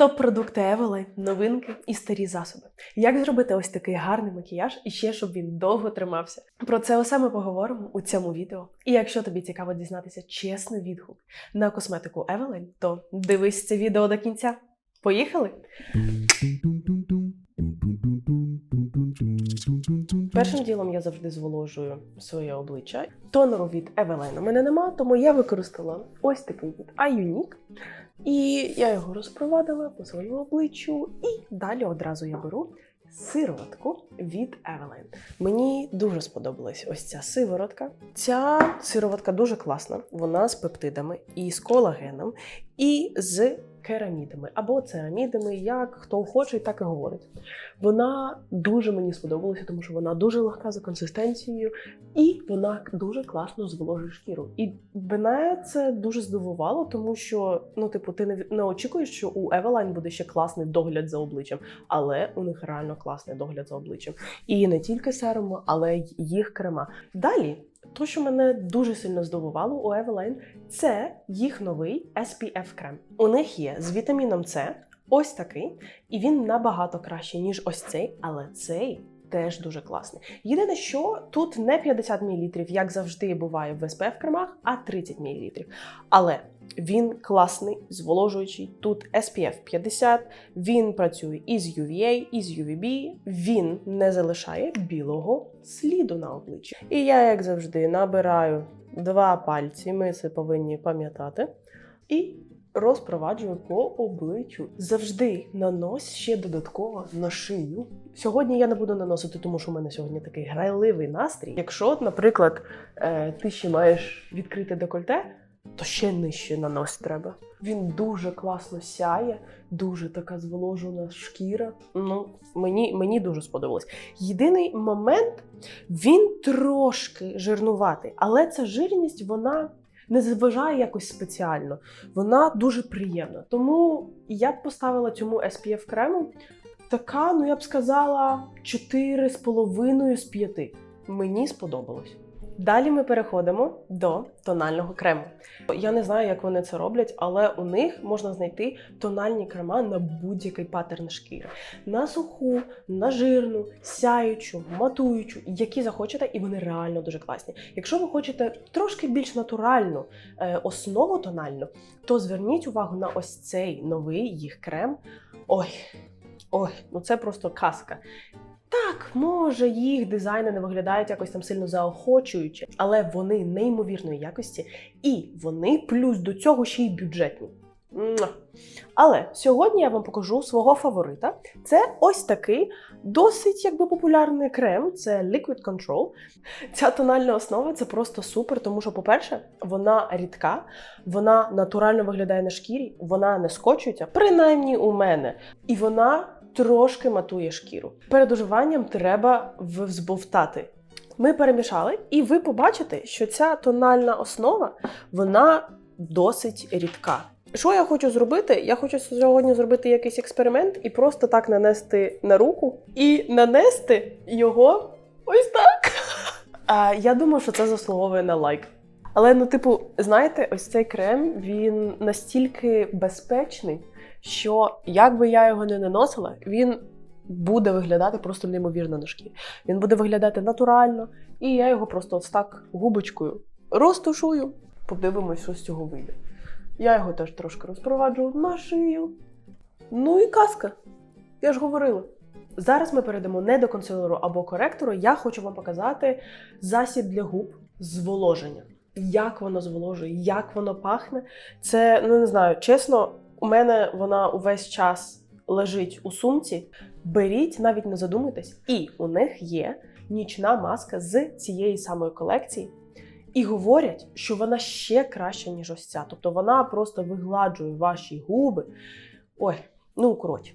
Топ-продукти Евелайн, новинки і старі засоби. Як зробити ось такий гарний макіяж і ще щоб він довго тримався? Про це усе ми поговоримо у цьому відео. І якщо тобі цікаво дізнатися чесний відгук на косметику Евелайн, то дивись це відео до кінця. Поїхали! Першим ділом я завжди зволожую своє обличчя. Тонеру від Eveline у мене нема, тому я використала ось такий від iUnique. І я його розпровадила по своєму обличчю. І далі одразу я беру сиворотку від Eveline. Мені дуже сподобалась ось ця сиворотка. Ця сиворотка дуже класна. Вона з пептидами і з колагеном, і з керамідами або церамідами, як хто хоче, так і говорить. Вона дуже мені сподобалася, тому що вона дуже легка за консистенцією, і вона дуже класно зволожує шкіру. І мене це дуже здивувало, тому що ну, типу, ти не, не очікуєш, що у Eveline буде ще класний догляд за обличчям, але у них реально класний догляд за обличчям. І не тільки серуми, але й їх крема. Далі. То, що мене дуже сильно здивувало у Eveline, це їх новий SPF крем. У них є з вітаміном С ось такий, і він набагато кращий, ніж ось цей, але цей теж дуже класний. Єдине, що тут не 50 мл, як завжди буває в SPF кремах, а 30 мл. Але він класний, зволожуючий. Тут SPF 50, він працює і з UVA, і з UVB, він не залишає білого сліду на обличчі. І я, як завжди, набираю два пальці, ми це повинні пам'ятати. І розпроваджую по обличчю. Завжди нанось ще додатково на шию. Сьогодні я не буду наносити, тому що у мене сьогодні такий грайливий настрій. Якщо, наприклад, е, ти ще маєш відкрите декольте, то ще нижче нанос треба. Він дуже класно сяє, дуже така зволожена шкіра. Ну, мені, мені дуже сподобалось. Єдиний момент він трошки жирнуватий, але ця жирність вона не зважає якось спеціально. Вона дуже приємна. Тому я б поставила цьому SPF крему така, ну я б сказала, 4,5 з 5. Мені сподобалось. Далі ми переходимо до тонального крему. Я не знаю, як вони це роблять, але у них можна знайти тональні крема на будь-який паттерн шкіри: на суху, на жирну, сяючу, матуючу, які захочете, і вони реально дуже класні. Якщо ви хочете трошки більш натуральну е, основу тональну, то зверніть увагу на ось цей новий їх крем. Ой, ой, ну це просто казка. Так, може, їх дизайни не виглядають якось там сильно заохочуючи, але вони неймовірної якості, і вони плюс до цього ще й бюджетні. Але сьогодні я вам покажу свого фаворита. Це ось такий досить якби популярний крем. Це Liquid Control. Ця тональна основа це просто супер, тому що, по-перше, вона рідка, вона натурально виглядає на шкірі, вона не скочується, принаймні у мене. І вона трошки матує шкіру. Перед уживанням треба взбовтати. Ми перемішали, і ви побачите, що ця тональна основа вона досить рідка. Що я хочу зробити? Я хочу сьогодні зробити якийсь експеримент і просто так нанести на руку і нанести його ось так. А, Я думаю, що це заслуговує на лайк. Але ну, типу, знаєте, ось цей крем він настільки безпечний, що як би я його не наносила, він буде виглядати просто неймовірно на шкірі. Він буде виглядати натурально, і я його просто ось так губочкою розтушую. Подивимось, що з цього вийде. Я його теж трошки розпроваджу на шию. Ну і казка. Я ж говорила. Зараз ми перейдемо не до консилеру або коректору. Я хочу вам показати засіб для губ зволоження. Як воно зволожує, як воно пахне. Це, ну не знаю, чесно, у мене вона увесь час лежить у сумці. Беріть, навіть не задумуйтесь, і у них є нічна маска з цієї самої колекції. І говорять, що вона ще краща, ніж ось ця. Тобто вона просто вигладжує ваші губи. Ой, ну коротше.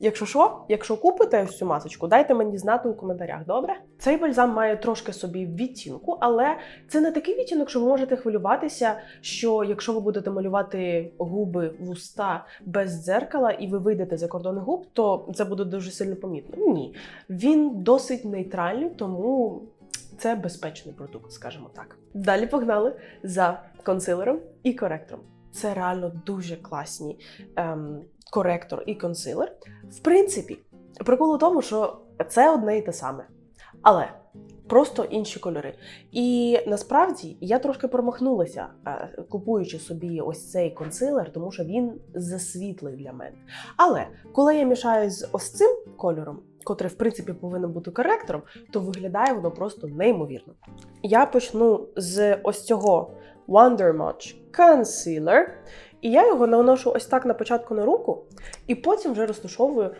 Якщо що, якщо купите ось цю масочку, дайте мені знати у коментарях, добре? Цей бальзам має трошки собі відтінку, але це не такий відтінок, що ви можете хвилюватися, що якщо ви будете малювати губи вуста без дзеркала і ви вийдете за кордони губ, то це буде дуже сильно помітно. Ні, він досить нейтральний, тому це безпечний продукт, скажімо так. Далі погнали за консилером і коректором. Це реально дуже класні ем, коректор і консилер. В принципі, прикол у тому, що це одне і те саме. Але просто інші кольори. І насправді я трошки промахнулася, е, купуючи собі ось цей консилер, тому що він засвітлий для мене. Але коли я мішаю з ось цим кольором, котрий в принципі повинен бути коректором, то виглядає воно просто неймовірно. Я почну з ось цього Wonder Match Concealer. І я його наношу ось так на початку на руку, і потім вже розташовую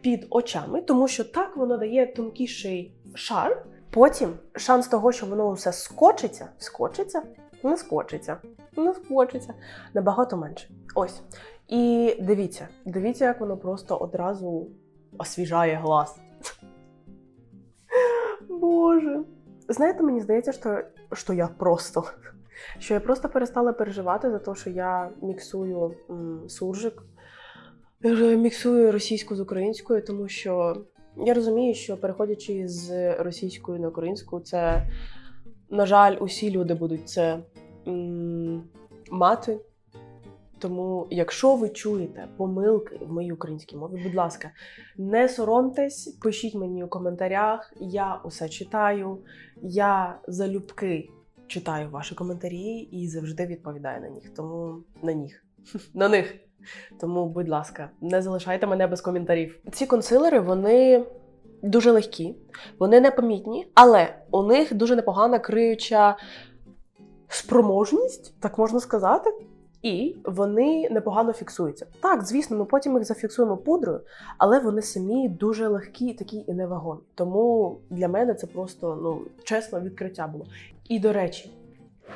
під очами, тому що так воно дає тонкіший шар. Потім шанс того, що воно все скочиться, скочиться, не скочиться, не скочиться, набагато менше. Ось. І дивіться, дивіться, як воно просто одразу освіжає глаз. Боже. Знаєте, мені здається, що, що я просто. Що я просто перестала переживати за те, що я міксую м, суржик, міксую російську з українською, тому що я розумію, що переходячи з російської на українську, це, на жаль, усі люди будуть це м, мати. Тому, якщо ви чуєте помилки в моїй українській мові, будь ласка, не соромтесь, пишіть мені у коментарях. Я усе читаю. Я залюбки читаю ваші коментарі і завжди відповідаю на них. Тому на них. На них. Тому, будь ласка, не залишайте мене без коментарів. Ці консилери вони дуже легкі, вони непомітні, але у них дуже непогана криюча спроможність, так можна сказати. І вони непогано фіксуються. Так, звісно, ми потім їх зафіксуємо пудрою, але вони самі дуже легкі, такі і невагомі. Тому для мене це просто ну чесно відкриття було. І до речі,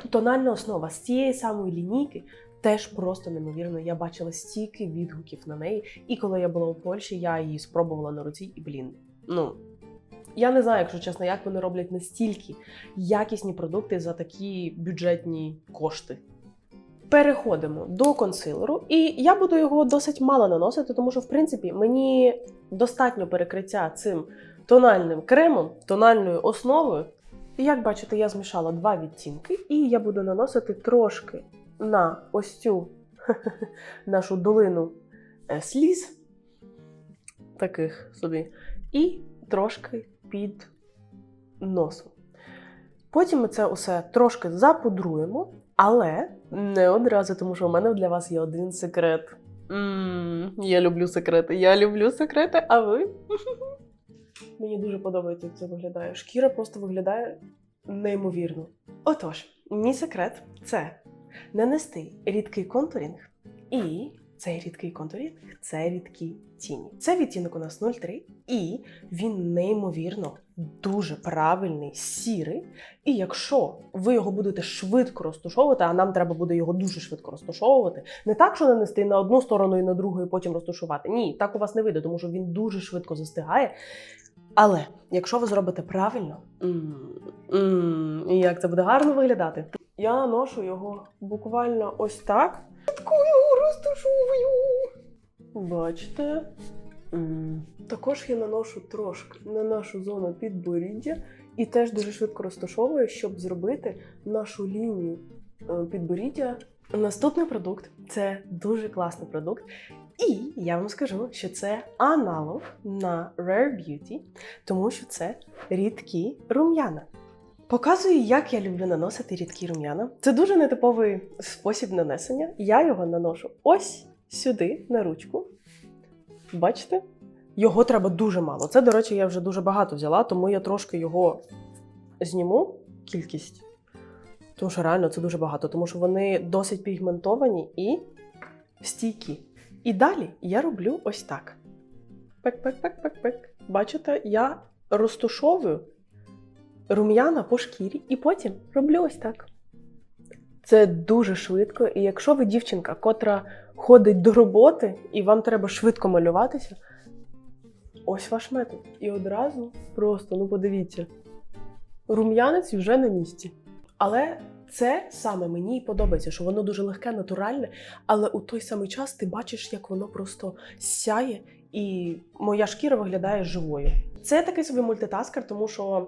тональна основа з цієї самої лінійки теж просто неймовірно. Я бачила стільки відгуків на неї. І коли я була у Польщі, я її спробувала на руці, і блін, ну. Я не знаю, якщо чесно, як вони роблять настільки якісні продукти за такі бюджетні кошти. Переходимо до консилеру, і я буду його досить мало наносити, тому що, в принципі, мені достатньо перекриття цим тональним кремом, тональною основою. І як бачите, я змішала два відтінки, і я буду наносити трошки на ось цю нашу долину е, сліз, таких собі, і трошки під носом. Потім ми це усе трошки запудруємо, але не одразу, тому що у мене для вас є один секрет. м я люблю секрети, я люблю секрети, а ви? Мені дуже подобається, як це виглядає. Шкіра просто виглядає неймовірно. Отож, мій секрет це нанести рідкий контурінг, і цей рідкий контурінг це рідкі тіні. Це відтінок у нас 0,3, і він неймовірно дуже правильний, сірий. І якщо ви його будете швидко розташовувати, а нам треба буде його дуже швидко розташовувати, не так, що нанести на одну сторону і на другу, і потім розташувати. Ні, так у вас не вийде, тому що він дуже швидко застигає. Але якщо ви зробите правильно, і як це буде гарно виглядати, я наношу його буквально ось так. Таку його. Бачите? Також я наношу трошки на нашу зону підборіддя і теж дуже швидко розташовую, щоб зробити нашу лінію е, підборіддя. Наступний продукт це дуже класний продукт. І я вам скажу, що це аналог на Rare Beauty, тому що це рідкі рум'яна. Показую, як я люблю наносити рідкі рум'яна. Це дуже нетиповий спосіб нанесення. Я його наношу ось сюди, на ручку. Бачите? Його треба дуже мало. Це, до речі, я вже дуже багато взяла, тому я трошки його зніму, кількість. Тому що реально це дуже багато, тому що вони досить пігментовані і стійкі. І далі я роблю ось так. Пек-пек-пек-пек-пек. Бачите, я розтушовую рум'яна по шкірі і потім роблю ось так. Це дуже швидко, і якщо ви дівчинка, котра ходить до роботи, і вам треба швидко малюватися, ось ваш метод. І одразу просто, ну подивіться, рум'янець вже на місці. Але це саме мені і подобається, що воно дуже легке, натуральне, але у той самий час ти бачиш, як воно просто сяє, і моя шкіра виглядає живою. Це такий собі мультитаскер, тому що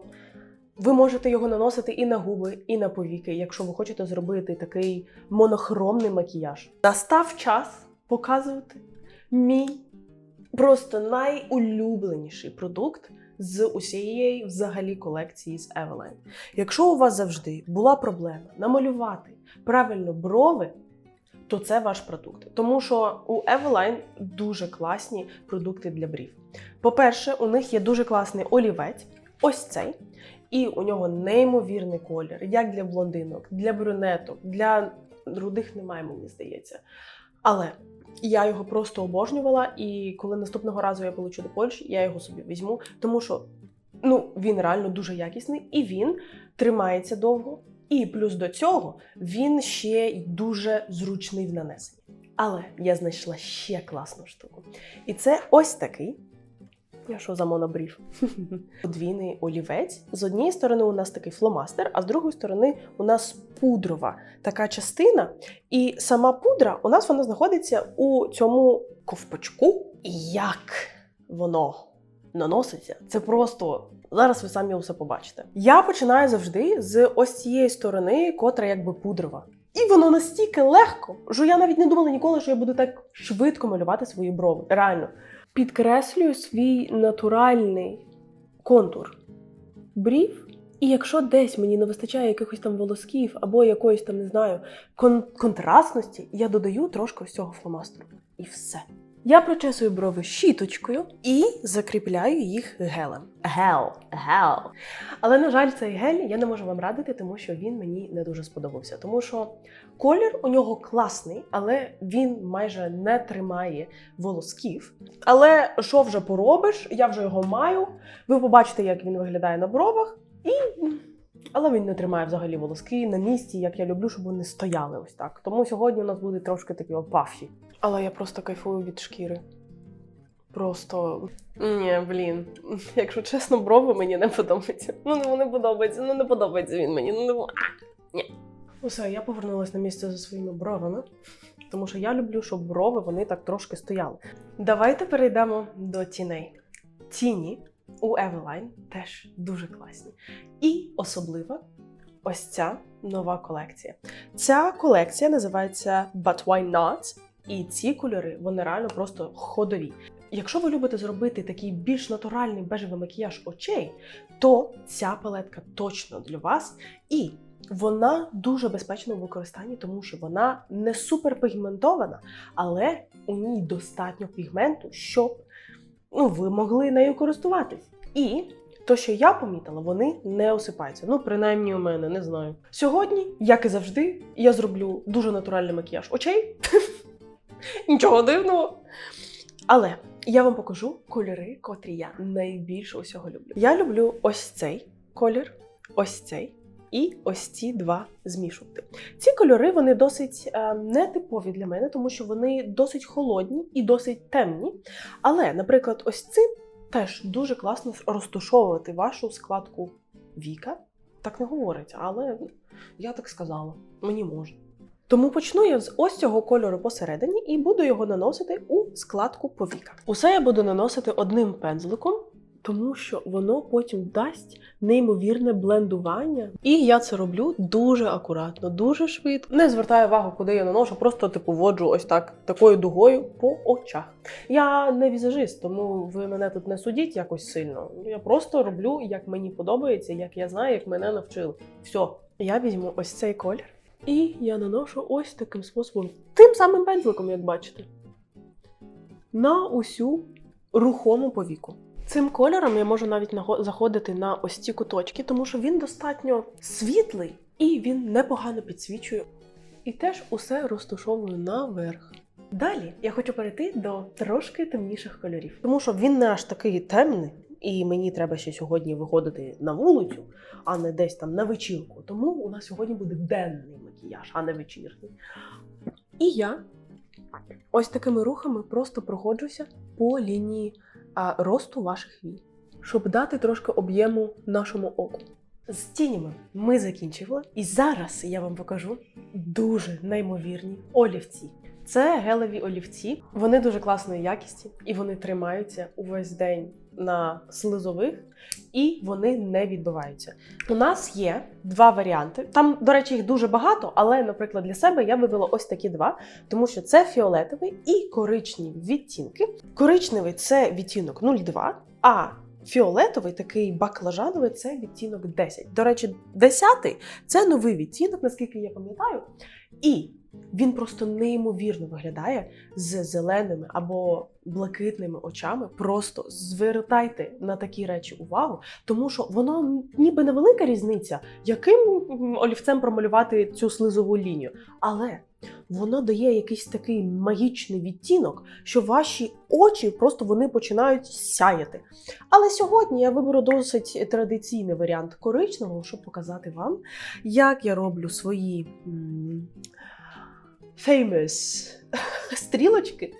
ви можете його наносити і на губи, і на повіки, якщо ви хочете зробити такий монохромний макіяж. Настав час показувати мій просто найулюбленіший продукт з усієї взагалі колекції з Eveline. Якщо у вас завжди була проблема намалювати правильно брови, то це ваш продукт. Тому що у Eveline дуже класні продукти для брів. По-перше, у них є дуже класний олівець, ось цей. І у нього неймовірний колір, як для блондинок, для брюнеток, для рудих немає, мені здається. Але я його просто обожнювала, і коли наступного разу я полечу до Польщі, я його собі візьму, тому що ну, він реально дуже якісний і він тримається довго. І плюс до цього він ще й дуже зручний в нанесенні. Але я знайшла ще класну штуку. І це ось такий. Я що за монобрів? Подвійний олівець. З однієї сторони у нас такий фломастер, а з другої сторони у нас пудрова така частина. І сама пудра у нас вона знаходиться у цьому ковпачку. І як воно наноситься, це просто. Зараз ви самі усе побачите. Я починаю завжди з ось цієї сторони, котра якби пудрова. І воно настільки легко, що я навіть не думала ніколи, що я буду так швидко малювати свої брови. Реально. Підкреслюю свій натуральний контур брів. І якщо десь мені не вистачає якихось там волосків або якоїсь там, не знаю, кон- контрастності, я додаю трошки ось цього фломастеру. І все. Я прочесую брови щіточкою і закріпляю їх гелем. Гел, гел. Але, на жаль, цей гель я не можу вам радити, тому що він мені не дуже сподобався. Тому що колір у нього класний, але він майже не тримає волосків. Але що вже поробиш? Я вже його маю. Ви побачите, як він виглядає на бровах. І... Але він не тримає взагалі волоски на місці, як я люблю, щоб вони стояли ось так. Тому сьогодні у нас буде трошки такі опафі. Але я просто кайфую від шкіри. Просто ні, блін. Якщо чесно, брови мені не подобаються. Ну не не подобається, ну не подобається він мені. Ну не а, ні. Усе, я повернулася на місце за своїми бровами, тому що я люблю, щоб брови вони так трошки стояли. Давайте перейдемо до тіней. Тіні у Eveline теж дуже класні. І особливо ось ця нова колекція. Ця колекція називається But Why Not? І ці кольори вони реально просто ходові. Якщо ви любите зробити такий більш натуральний бежевий макіяж очей, то ця палетка точно для вас. І вона дуже безпечна у використанні, тому що вона не суперпігментована, але у ній достатньо пігменту, щоб ну, ви могли нею користуватись. І то, що я помітила, вони не осипаються. Ну, принаймні у мене, не знаю. Сьогодні, як і завжди, я зроблю дуже натуральний макіяж очей. Нічого дивного. Але я вам покажу кольори, котрі я найбільше усього люблю. Я люблю ось цей колір, ось цей. І ось ці два змішувати. Ці кольори вони досить е, нетипові для мене, тому що вони досить холодні і досить темні. Але, наприклад, ось цим теж дуже класно розташовувати вашу складку віка. Так не говорить, але я так сказала, мені можна. Тому почну я з ось цього кольору посередині і буду його наносити у складку повіка. Усе я буду наносити одним пензликом, тому що воно потім дасть неймовірне блендування. І я це роблю дуже акуратно, дуже швидко. Не звертаю увагу, куди я наношу, просто типу воджу ось так такою дугою по очах. Я не візажист, тому ви мене тут не судіть якось сильно. Я просто роблю, як мені подобається, як я знаю, як мене навчили. Все, я візьму ось цей колір. І я наношу ось таким способом, тим самим пензликом, як бачите, на усю рухому повіку. Цим кольором я можу навіть заходити на ось ці куточки, тому що він достатньо світлий і він непогано підсвічує. І теж усе розташовую наверх. Далі я хочу перейти до трошки темніших кольорів, тому що він не аж такий темний, і мені треба ще сьогодні виходити на вулицю, а не десь там на вечірку. Тому у нас сьогодні буде денний макіяж, а не вечірній. І я ось такими рухами просто проходжуся по лінії а, росту ваших вій, щоб дати трошки об'єму нашому оку. З тінями ми закінчили, і зараз я вам покажу дуже неймовірні олівці. Це гелеві олівці. Вони дуже класної якісті і вони тримаються увесь день на слизових, і вони не відбиваються. У нас є два варіанти. Там, до речі, їх дуже багато, але, наприклад, для себе я вибрала ось такі два, тому що це фіолетовий і коричневі відтінки. Коричневий це відтінок 02, а Фіолетовий, такий баклажановий, це відтінок 10. До речі, 10 це новий відтінок, наскільки я пам'ятаю. І він просто неймовірно виглядає з зеленими або блакитними очами. Просто звертайте на такі речі увагу, тому що воно ніби невелика різниця, яким олівцем промалювати цю слизову лінію. Але воно дає якийсь такий магічний відтінок, що ваші очі просто вони починають сяяти. Але сьогодні я виберу досить традиційний варіант коричневого, щоб показати вам, як я роблю свої famous стрілочки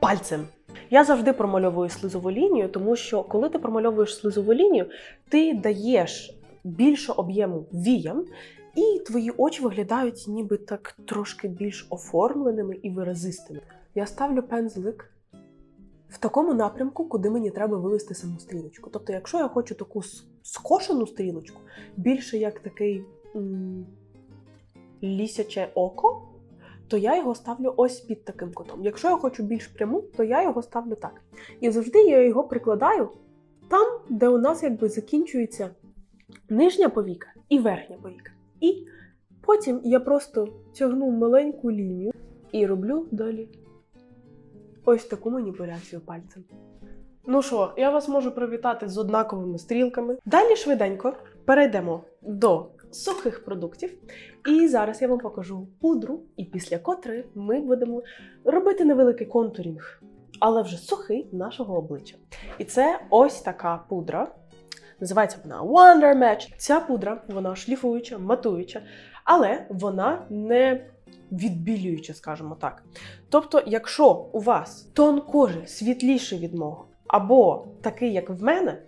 пальцем. Я завжди промальовую слизову лінію, тому що коли ти промальовуєш слизову лінію, ти даєш більше об'єму віям, і твої очі виглядають ніби так трошки більш оформленими і виразистими. Я ставлю пензлик в такому напрямку, куди мені треба вивести саму стрілочку. Тобто, якщо я хочу таку скошену стрілочку, більше як такий м- лісяче око, то я його ставлю ось під таким кутом. Якщо я хочу більш пряму, то я його ставлю так. І завжди я його прикладаю там, де у нас якби закінчується нижня повіка і верхня повіка. І потім я просто тягну маленьку лінію і роблю далі ось таку маніпуляцію пальцем. Ну що, я вас можу привітати з однаковими стрілками. Далі швиденько перейдемо до сухих продуктів. І зараз я вам покажу пудру, і після котрої ми будемо робити невеликий контурінг, але вже сухий нашого обличчя. І це ось така пудра. Називається вона Wonder Match. Ця пудра, вона шліфуюча, матуюча, але вона не відбілююча, скажімо так. Тобто, якщо у вас тон кожи світліший від мого, або такий, як в мене,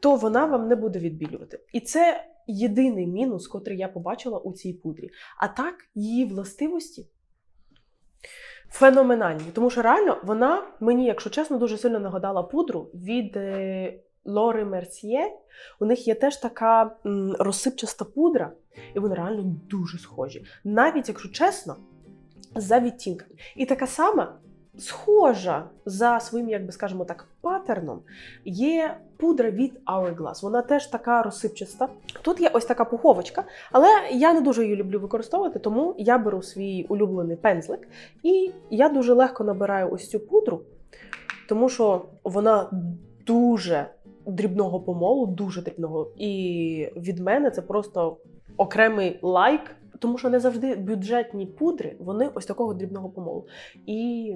то вона вам не буде відбілювати. І це єдиний мінус, котрий я побачила у цій пудрі. А так, її властивості феноменальні. Тому що реально вона мені, якщо чесно, дуже сильно нагадала пудру від е, Лори Мерсьє. У них є теж така розсипчаста пудра, і вони реально дуже схожі. Навіть, якщо чесно, за відтінками. І така сама схожа за своїм, як би скажемо так, паттерном є пудра від Hourglass. Вона теж така розсипчаста. Тут є ось така пуховочка, але я не дуже її люблю використовувати, тому я беру свій улюблений пензлик і я дуже легко набираю ось цю пудру, тому що вона дуже дрібного помолу, дуже дрібного. І від мене це просто окремий лайк, тому що не завжди бюджетні пудри, вони ось такого дрібного помолу. І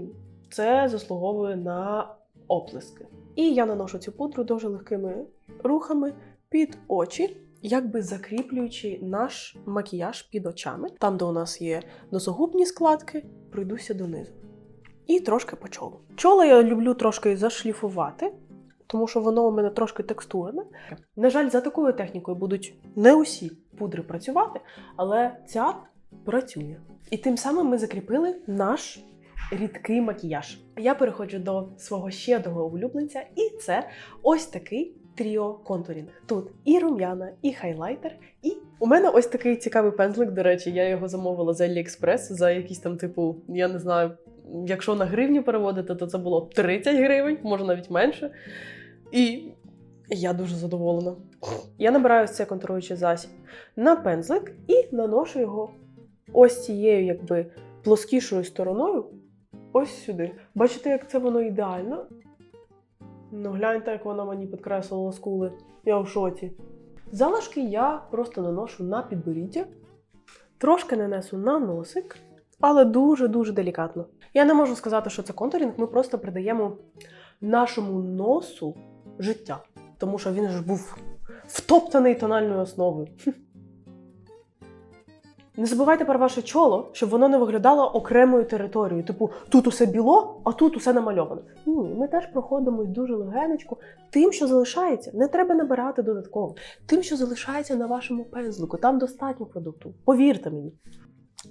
це заслуговує на оплески. І я наношу цю пудру дуже легкими рухами під очі, якби закріплюючи наш макіяж під очами. Там, де у нас є носогубні складки, пройдуся донизу. І трошки по чолу. Чоло я люблю трошки зашліфувати, тому що воно у мене трошки текстурне. На жаль, за такою технікою будуть не усі пудри працювати, але ця працює. І тим самим ми закріпили наш рідкий макіяж. Я переходжу до свого ще одного улюбленця, і це ось такий тріо контурінг. Тут і рум'яна, і хайлайтер, і у мене ось такий цікавий пензлик. До речі, я його замовила за AliExpress за якісь там, типу, я не знаю, якщо на гривні переводити, то це було 30 гривень, може навіть менше. І я дуже задоволена. Я набираю ось цей контуруючий засіб на пензлик і наношу його ось цією, якби плоскішою стороною. Ось сюди. Бачите, як це воно ідеально? Ну, гляньте, як воно мені підкреслило скули. Я в шоці. Залишки я просто наношу на підборіддя, трошки нанесу на носик, але дуже-дуже делікатно. Я не можу сказати, що це контурінг, ми просто придаємо нашому носу життя, тому що він ж був втоптаний тональною основою. Не забувайте про ваше чоло, щоб воно не виглядало окремою територією. Типу, тут усе біло, а тут усе намальовано. Ні, ми теж проходимо дуже легенечко. Тим, що залишається, не треба набирати додатково. Тим, що залишається на вашому пензлику, там достатньо продукту. Повірте мені.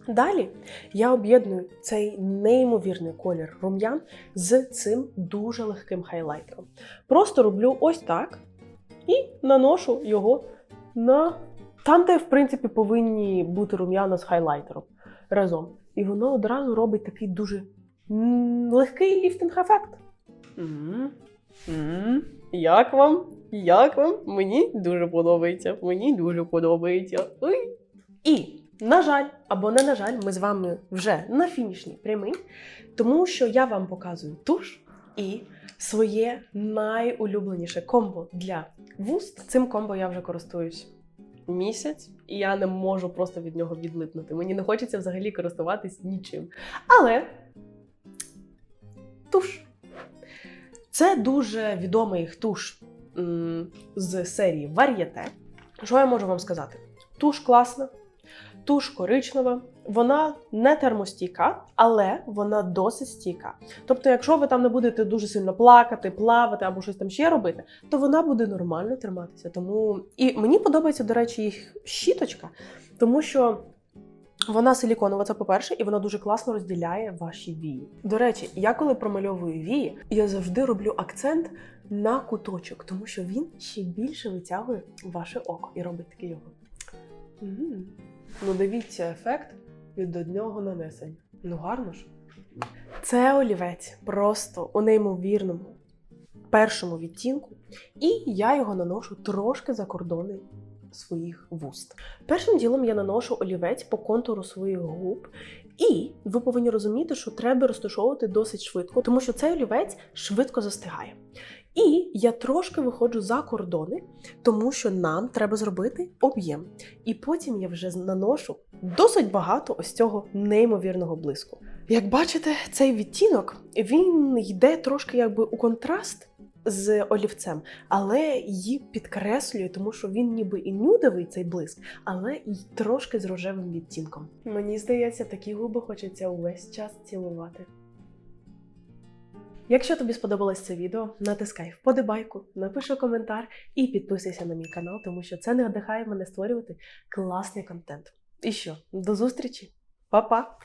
Далі я об'єдную цей неймовірний колір рум'ян з цим дуже легким хайлайтером. Просто роблю ось так і наношу його на там, де, в принципі, повинні бути рум'яна з хайлайтером разом. І воно одразу робить такий дуже легкий ліфтинг-ефект. Як вам? Як вам? Мені дуже подобається. Мені дуже подобається. Ой. І, на жаль, або не на жаль, ми з вами вже на фінішній прямій, тому що я вам показую туш і своє найулюбленіше комбо для вуст. Цим комбо я вже користуюсь місяць, і я не можу просто від нього відлипнути. Мені не хочеться взагалі користуватись нічим. Але туш. Це дуже відомий туш з серії Вар'єте. Що я можу вам сказати? Туш класна, туш коричнева, вона не термостійка, але вона досить стійка. Тобто, якщо ви там не будете дуже сильно плакати, плавати або щось там ще робити, то вона буде нормально триматися. Тому і мені подобається, до речі, їх щіточка, тому що. Вона силіконова, це по-перше, і вона дуже класно розділяє ваші вії. До речі, я коли промальовую вії, я завжди роблю акцент на куточок, тому що він ще більше витягує ваше око і робить такий його. Ну, дивіться ефект від одного нанесення. Ну, гарно ж. Це олівець просто у неймовірному першому відтінку, і я його наношу трошки за кордони своїх вуст. Першим ділом я наношу олівець по контуру своїх губ. І ви повинні розуміти, що треба розташовувати досить швидко, тому що цей олівець швидко застигає. І я трошки виходжу за кордони, тому що нам треба зробити об'єм. І потім я вже наношу досить багато ось цього неймовірного блиску. Як бачите, цей відтінок він йде трошки якби у контраст з олівцем, але її підкреслює, тому що він ніби і нюдовий цей блиск, але й трошки з рожевим відтінком. Мені здається, такі губи хочеться увесь час цілувати. Якщо тобі сподобалось це відео, натискай вподобайку, напиши коментар і підписуйся на мій канал, тому що це надихає мене створювати класний контент. І що, до зустрічі, Па-па!